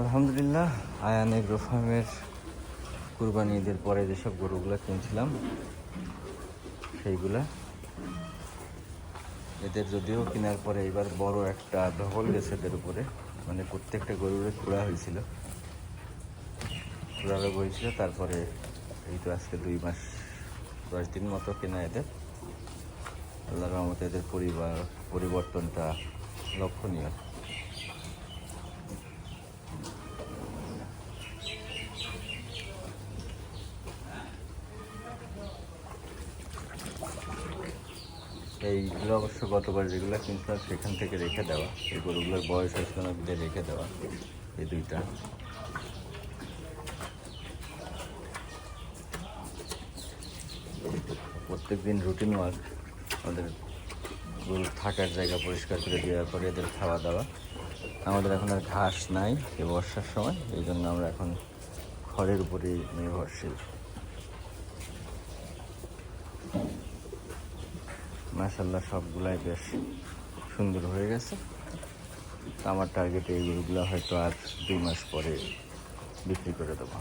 আলহামদুলিল্লাহ, আয়ান এগ্রো ফার্মের কুরবানি ঈদের পরে যেসব গরুগুলো কিনছিলাম, সেইগুলা। এদের যদিও কেনার পরে এবার বড় একটা ধকল গেছে এদের উপরে মানে প্রত্যেকটা গরুরে খোঁড়া হয়েছিল। খোঁড়া রোগ হয়েছিল তারপরে এই তো আজকে দুই মাস, দশ দিন মতো কেনা এদের। আল্লাহ রহমতে এদের পরিবার পরিবর্তনটা লক্ষণীয়। এইগুলো অবশ্য গতবার যেগুলো কিনছিলাম সেখান থেকে রেখে দেওয়া। এই গরুগুলোর বয়স হয়েছিল না রেখে দেওয়া, এই দুইটা। প্রত্যেক দিন রুটিন ওয়ার্ক, আমাদের গরুর থাকার জায়গা পরিষ্কার করে দেওয়ার পরে এদের খাওয়া দাওয়া। আমাদের এখন আর ঘাস নাই এই বর্ষার সময়, এই জন্য আমরা এখন খড়ের উপরেই নির্ভরশীল। মাসাল্লাহ সবগুলাই বেশ সুন্দর হয়ে গেছে। আমার টার্গেট এই গরুগুলো হয়তো আর দুই মাস পরে বিক্রি করে দেবো।